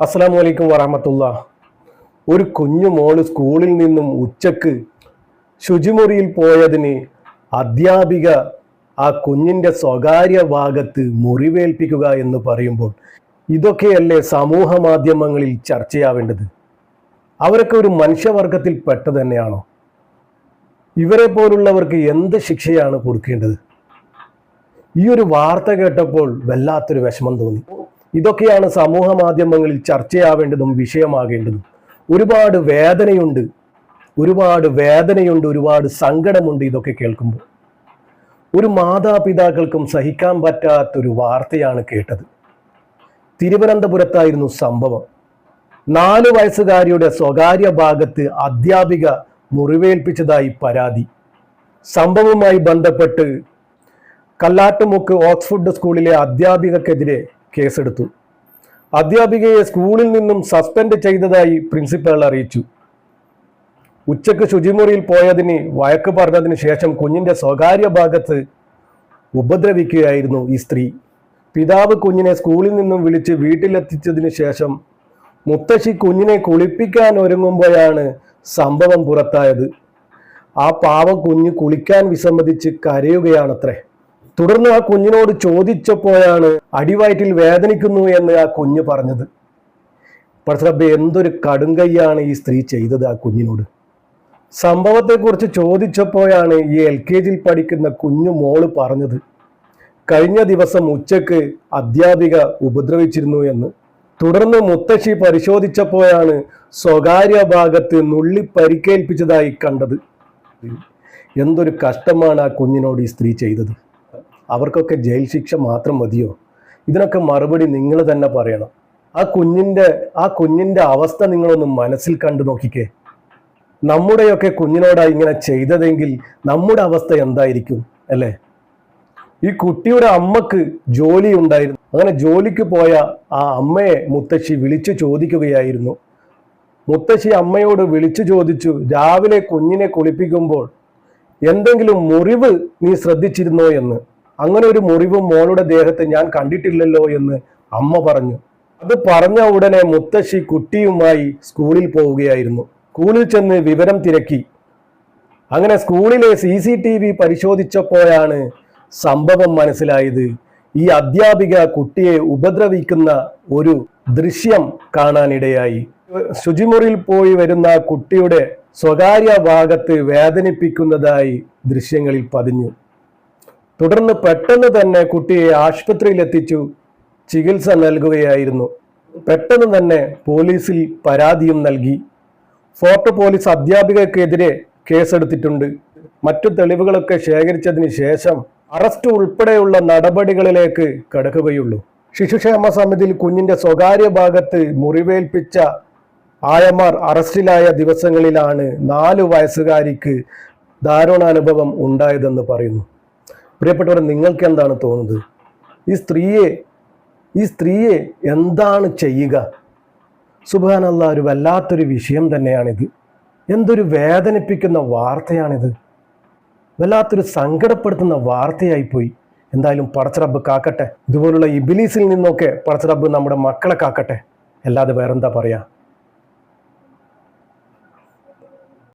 അസ്സാം വലൈക്കും വറഹമത്തുള്ള. ഒരു കുഞ്ഞു മോൾ സ്കൂളിൽ നിന്നും ഉച്ചയ്ക്ക് ശുചിമുറിയിൽ പോയതിന് അധ്യാപിക ആ കുഞ്ഞിന്റെ സ്വകാര്യ ഭാഗത്ത് മുറിവേൽപ്പിക്കുക എന്ന് പറയുമ്പോൾ ഇതൊക്കെയല്ലേ സമൂഹ മാധ്യമങ്ങളിൽ ചർച്ചയാവേണ്ടത്? അവരൊക്കെ ഒരു മനുഷ്യവർഗത്തിൽ പെട്ട തന്നെയാണോ? ഇവരെ പോലുള്ളവർക്ക് എന്ത് ശിക്ഷയാണ് കൊടുക്കേണ്ടത്? ഈ ഒരു വാർത്ത കേട്ടപ്പോൾ വല്ലാത്തൊരു വിഷമം തോന്നി. ഇതൊക്കെയാണ് സമൂഹ മാധ്യമങ്ങളിൽ ചർച്ചയാവേണ്ടതും വിഷയമാകേണ്ടതും. ഒരുപാട് വേദനയുണ്ട്. ഒരുപാട് വേദനയുണ്ട് ഒരുപാട് സങ്കടമുണ്ട് ഇതൊക്കെ കേൾക്കുമ്പോൾ. ഒരു മാതാപിതാക്കൾക്കും സഹിക്കാൻ പറ്റാത്തൊരു വാർത്തയാണ് കേട്ടത്. തിരുവനന്തപുരത്തായിരുന്നു സംഭവം. നാല് വയസ്സുകാരിയുടെ സ്വകാര്യ ഭാഗത്ത് അധ്യാപിക മുറിവേൽപ്പിച്ചതായി പരാതി. സംഭവവുമായി ബന്ധപ്പെട്ട് കല്ലാട്ടുമുക്ക് ഓക്സ്ഫോർഡ് സ്കൂളിലെ അധ്യാപികക്കെതിരെ കേസെടുത്തു. അധ്യാപികയെ സ്കൂളിൽ നിന്നും സസ്പെൻഡ് ചെയ്തതായി പ്രിൻസിപ്പൽ അറിയിച്ചു. ഉച്ചയ്ക്ക് ശുചിമുറിയിൽ പോയതിന് വഴക്ക് പറഞ്ഞതിന് ശേഷം കുഞ്ഞിന്റെ സ്വകാര്യ ഭാഗത്ത് ഉപദ്രവിക്കുകയായിരുന്നു ഈ സ്ത്രീ. പിതാവ് കുഞ്ഞിനെ സ്കൂളിൽ നിന്നും വിളിച്ച് വീട്ടിലെത്തിച്ചതിന് ശേഷം മുത്തശ്ശി കുഞ്ഞിനെ കുളിപ്പിക്കാൻ ഒരുങ്ങുമ്പോഴാണ് സംഭവം പുറത്തായത്. ആ പാവം കുഞ്ഞ് കുളിക്കാൻ വിസമ്മതിച്ച് കരയുകയാണത്രേ. തുടർന്ന് ആ കുഞ്ഞിനോട് ചോദിച്ചപ്പോഴാണ് അടിവയറ്റിൽ വേദനിക്കുന്നു എന്ന് ആ കുഞ്ഞ് പറഞ്ഞത്. പക്ഷേ എന്തൊരു കടുങ്കയ്യാണ് ഈ സ്ത്രീ ചെയ്തത് ആ കുഞ്ഞിനോട്. സംഭവത്തെക്കുറിച്ച് ചോദിച്ചപ്പോഴാണ് ഈ എൽ കെ ജിയിൽ പഠിക്കുന്ന കുഞ്ഞു മോൾ പറഞ്ഞത്. കഴിഞ്ഞ ദിവസം ഉച്ചയ്ക്ക് അധ്യാപിക ഉപദ്രവിച്ചിരുന്നു എന്ന്. തുടർന്ന് മുത്തശ്ശി പരിശോധിച്ചപ്പോഴാണ് സ്വകാര്യ ഭാഗത്ത് നുള്ളി പരിക്കേൽപ്പിച്ചതായി കണ്ടത്. എന്തൊരു കഷ്ടമാണ് ആ കുഞ്ഞിനോട് ഈ സ്ത്രീ ചെയ്തത്. അവർക്കൊക്കെ ജയിൽ ശിക്ഷ മാത്രം മതിയോ? ഇതിനൊക്കെ മറുപടി നിങ്ങൾ തന്നെ പറയണം. ആ കുഞ്ഞിന്റെ ആ കുഞ്ഞിന്റെ അവസ്ഥ നിങ്ങളൊന്ന് മനസ്സിൽ കണ്ടു നോക്കിക്കേ. നമ്മുടെയൊക്കെ കുഞ്ഞിനോടാ ഇങ്ങനെ ചെയ്തതെങ്കിൽ നമ്മുടെ അവസ്ഥ എന്തായിരിക്കും അല്ലേ? ഈ കുട്ടിയുടെ അമ്മയ്ക്ക് ജോലി ഉണ്ടായിരുന്നു. അങ്ങനെ ജോലിക്ക് പോയ ആ അമ്മയെ മുത്തശ്ശി വിളിച്ചു ചോദിക്കുകയായിരുന്നു. മുത്തശ്ശി അമ്മയോട് വിളിച്ചു ചോദിച്ചു രാവിലെ കുഞ്ഞിനെ കുളിപ്പിക്കുമ്പോൾ എന്തെങ്കിലും മുറിവ് നീ ശ്രദ്ധിച്ചിരുന്നോ എന്ന്? അങ്ങനെ ഒരു മുറിവ് മോളുടെ ദേഹത്ത് ഞാൻ കണ്ടിട്ടില്ലല്ലോ എന്ന് അമ്മ പറഞ്ഞു. അത് പറഞ്ഞ ഉടനെ മുത്തശ്ശി കുട്ടിയുമായി സ്കൂളിൽ പോവുകയായിരുന്നു. സ്കൂളിൽ ചെന്ന് വിവരം തിരക്കി. അങ്ങനെ സ്കൂളിലെ സി സി ടി വി പരിശോധിച്ചപ്പോഴാണ് സംഭവം മനസ്സിലായത്. ഈ അധ്യാപിക കുട്ടിയെ ഉപദ്രവിക്കുന്ന ഒരു ദൃശ്യം കാണാനിടയായി. ശുചിമുറിയിൽ പോയി വരുന്ന കുട്ടിയുടെ സ്വകാര്യ ഭാഗത്ത് വേദനിപ്പിക്കുന്നതായി ദൃശ്യങ്ങളിൽ പതിഞ്ഞു. തുടർന്ന് പെട്ടെന്ന് തന്നെ കുട്ടിയെ ആശുപത്രിയിൽ എത്തിച്ചു ചികിത്സ നൽകുകയായിരുന്നു. പെട്ടെന്ന് തന്നെ പോലീസിൽ പരാതിയും നൽകി. ഫോർട്ട് പോലീസ് അധ്യാപികക്കെതിരെ കേസെടുത്തിട്ടുണ്ട്. മറ്റു തെളിവുകളൊക്കെ ശേഖരിച്ചതിന് ശേഷം അറസ്റ്റ് ഉൾപ്പെടെയുള്ള നടപടികളിലേക്ക് കടക്കുകയുള്ളൂ. ശിശുക്ഷേമ സമിതിയിൽ കുഞ്ഞിന്റെ സ്വകാര്യ ഭാഗത്ത് മുറിവേൽപ്പിച്ച ആയമാർ അറസ്റ്റിലായ ദിവസങ്ങളിലാണ് നാല് വയസ്സുകാരിക്ക് ദാരുണാനുഭവം ഉണ്ടായതെന്ന് പറയുന്നു. പ്രിയപ്പെട്ടവർ നിങ്ങൾക്ക് എന്താണ് തോന്നുന്നത്? ഈ സ്ത്രീയെ ഈ സ്ത്രീയെ എന്താണ് ചെയ്യുക? സുബാനല്ല ഒരു വല്ലാത്തൊരു വിഷയം തന്നെയാണിത്. എന്തൊരു വേദനിപ്പിക്കുന്ന വാർത്തയാണിത്. വല്ലാത്തൊരു സങ്കടപ്പെടുത്തുന്ന വാർത്തയായിപ്പോയി. എന്തായാലും പടച്ചറബ്ബ് കാക്കട്ടെ. ഇതുപോലുള്ള ഇബിലീസിൽ നിന്നൊക്കെ പടച്ചറബ് നമ്മുടെ മക്കളെ കാക്കട്ടെ. അല്ലാതെ വേറെന്താ പറയാ?